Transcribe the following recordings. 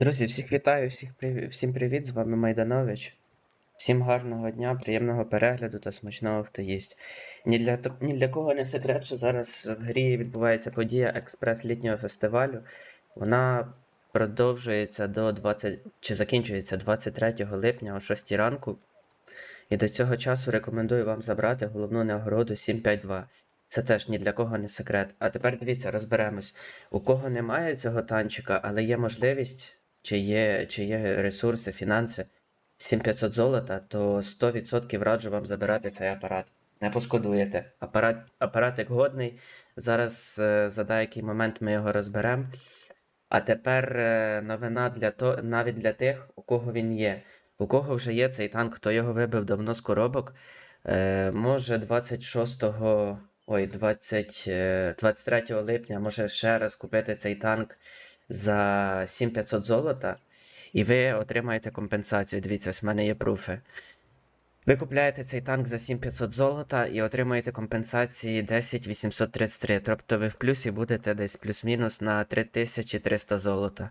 Друзі, всіх вітаю, всіх приві- всім привіт, з вами Майданович. Всім гарного дня, приємного перегляду та смачного хто їсть. Ні для, ні для кого не секрет, що зараз в грі відбувається подія експрес літнього фестивалю. Вона продовжується до 20, чи закінчується 23 липня о 6 ранку. І до цього часу рекомендую вам забрати головну нагороду 752. Це теж ні для кого не секрет. А тепер дивіться, розберемось. У кого немає цього танчика, але є можливість, чи є, чи є ресурси, фінанси, 7500 золота, то 100% раджу вам забирати цей апарат. Не пошкодуєте. Апарат, апаратик годний. Зараз е, за деякий момент ми його розберемо. А тепер е, новина для то, навіть для тих, у кого він є. У кого вже є цей танк, хто його вибив давно з коробок, е, може 26, ой, 20, е, 23 липня може ще раз купити цей танк за 7500 золота, і ви отримаєте компенсацію. Дивіться, ось в мене є пруфи. Ви купляєте цей танк за 7500 золота і отримуєте компенсації 10833. Тобто ви в плюсі будете десь плюс-мінус на 3300 золота.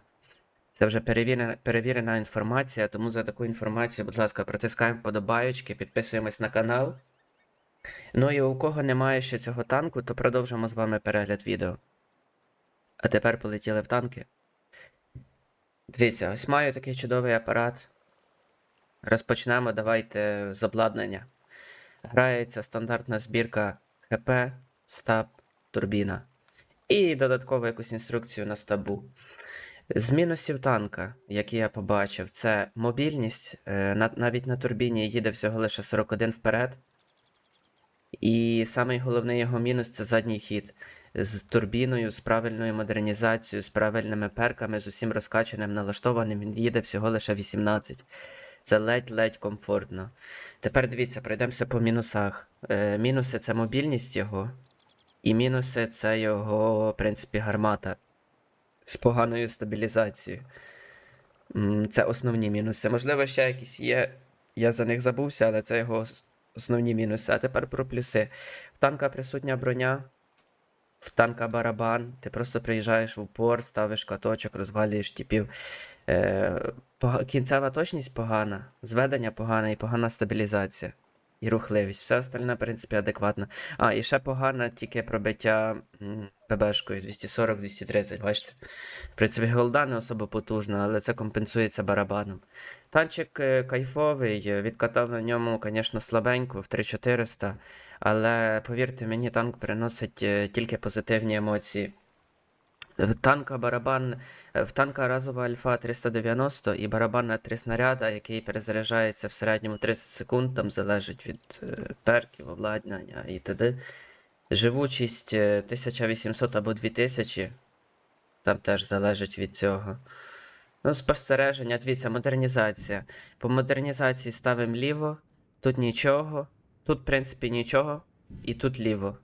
Це вже перевірена, перевірена інформація, тому за таку інформацію, будь ласка, протискаємо вподобайочки, підписуємось на канал. Ну і у кого немає ще цього танку, то продовжимо з вами перегляд відео. А тепер полетіли в танки. Дивіться, ось маю такий чудовий апарат. Розпочнемо, давайте з обладнання. Грається стандартна збірка ХП, стаб, турбіна. І додатково якусь інструкцію на стабу. З мінусів танка, які я побачив, це мобільність. е, Навіть на турбіні їде всього лише 41 вперед. І самий головний його мінус це задній хід. З турбіною, з правильною модернізацією, з правильними перками, з усім розкачаним, налаштованим, він їде всього лише 18. Це ледь-ледь комфортно. Тепер дивіться, пройдемося по мінусах. Е, мінуси це мобільність його, і мінуси це його, в принципі, гармата з поганою стабілізацією. Це основні мінуси. Можливо, ще якісь є. Я за них забувся, але це його основні мінуси. А тепер про плюси. В танка присутня броня, в танка барабан. Ти просто приїжджаєш в упор, ставиш каточок, розвалюєш типів. Е, кінцева точність погана, зведення погане і погана стабілізація. І рухливість. Все остальне, в принципі, адекватно. А, і ще погано тільки пробиття ПБшкою 240-230, бачите? В принципі, голда не особо потужна, але це компенсується барабаном. Танчик е, кайфовий, е, відкатав на ньому, звісно, слабенько, в 3400, але повірте мені, танк приносить е, тільки позитивні емоції. В танка барабан, е, в танка разова альфа 390 і барабан на три снаряда, який перезаряджається в середньому 30 секунд, там залежить від е, перків, обладнання і т.д. Живучість е, 1800 або 2000, там теж залежить від цього. Ну, спостереження, дивіться, модернізація. По модернізації ставимо ліво, тут нічого, тут, в принципі, нічого, і тут ліво.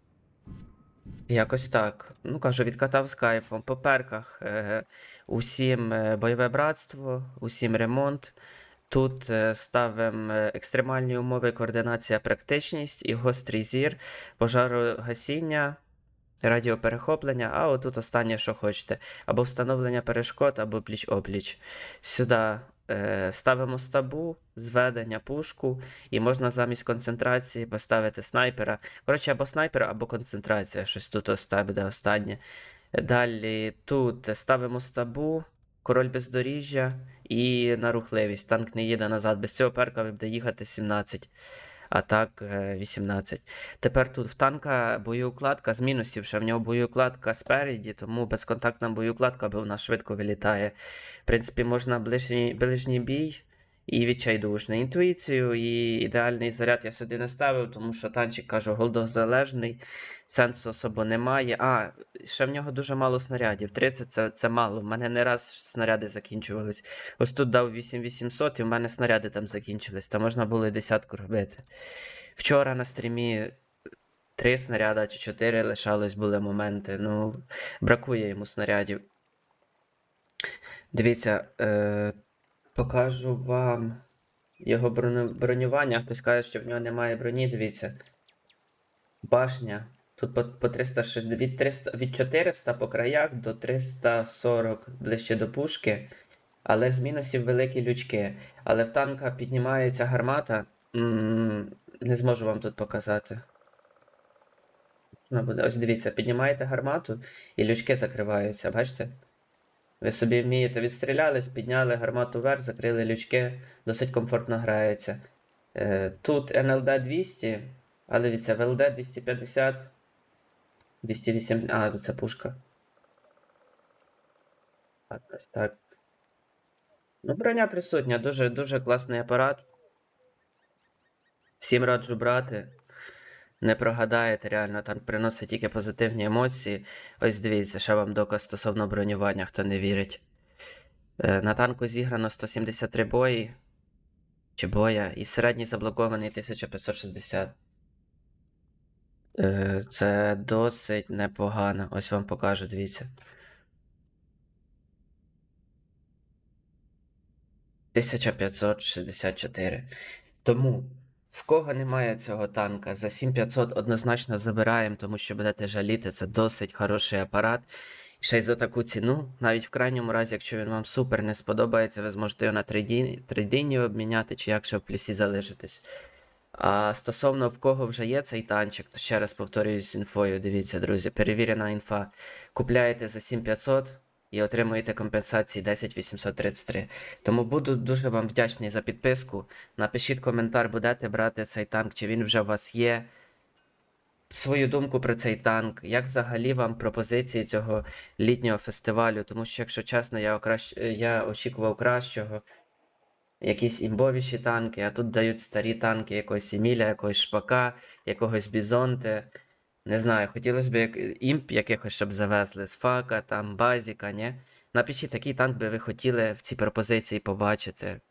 Якось так. Ну, кажу, відкатав з кайфом. По перках е, усім е, бойове братство, усім ремонт. Тут е, ставимо екстремальні умови, координація, практичність і гострий зір, пожарогасіння, радіоперехоплення, а отут останнє, що хочете. Або встановлення перешкод, або пліч-опліч. Сюди ставимо стабу, зведення, пушку, і можна замість концентрації поставити снайпера. Коротше, або снайпер, або концентрація. Щось тут буде останнє. Далі тут ставимо стабу, король бездоріжжя і на рухливість. Танк не їде назад. Без цього перка буде їхати 17, а так е, 18. Тепер тут в танка боєукладка з мінусів, що в нього боєукладка спереді, тому безконтактна боєукладка, бо вона швидко вилітає. В принципі, можна ближній, ближній бій і відчайдушний. Інтуїцію і ідеальний заряд я сюди не ставив, тому що танчик, кажу, голдозалежний, сенсу особо немає. А, ще в нього дуже мало снарядів. 30 це, це мало. В мене не раз снаряди закінчувались. Ось тут дав 8800, і в мене снаряди там закінчились, та можна було і десятку робити. Вчора на стрімі. Три снаряда чи чотири лишалось були моменти. Ну, бракує йому снарядів. Дивіться, е, покажу вам його бронювання. Хтось каже, що в нього немає броні. Дивіться. Башня. Тут по, по 360, від, 300, від 400 по краях до 340 ближче до пушки. Але з мінусів великі лючки. Але в танка піднімається гармата. М, Не зможу вам тут показати. Ну. Ось дивіться, піднімаєте гармату і лючки закриваються, бачите? Ви собі вмієте відстрілялись, підняли гармату вверх, закрили лючки, досить комфортно грається. Е, Тут НЛД 200, але дивіться, ВЛД 250, 208. А, це пушка. Так. Ну, броня присутня, дуже, дуже класний апарат. Всім раджу брати. Не прогадаєте, реально, там приносить тільки позитивні емоції. Ось дивіться, ще вам доказ стосовно бронювання, хто не вірить. Е, На танку зіграно 173 бої. Чи боя, і середній заблокований 1560. Е, Це досить непогано. Ось вам покажу, дивіться. 1564. Тому, в кого немає цього танка, за 7500 однозначно забираємо, тому що будете жаліти, це досить хороший апарат. І ще й за таку ціну, навіть в крайньому разі, якщо він вам супер не сподобається, ви зможете його на трейдині обміняти, чи якщо в плюсі залишитись. А стосовно в кого вже є цей танчик, то ще раз повторююсь з інфою. Дивіться, друзі, перевірена інфа. Купляєте за 7500 і отримуєте компенсації 10833. Тому буду дуже вам вдячний за підписку. Напишіть коментар, будете брати цей танк, чи він вже у вас є. Свою думку про цей танк, як взагалі вам пропозиції цього літнього фестивалю, тому що, якщо чесно, я, окращ... я очікував кращого. Якісь імбовіші танки, а тут дають старі танки якогось Еміля, якогось Шпака, якогось Бізонте. Не знаю, хотілося б як імп якихось, щоб завезли з фака, там, базіка, ні? Напишіть, який танк би ви хотіли в цій пропозиції побачити.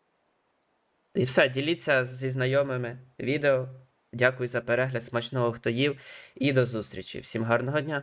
І все, діліться зі знайомими відео. Дякую за перегляд, смачного хто їв. І до зустрічі. Всім гарного дня!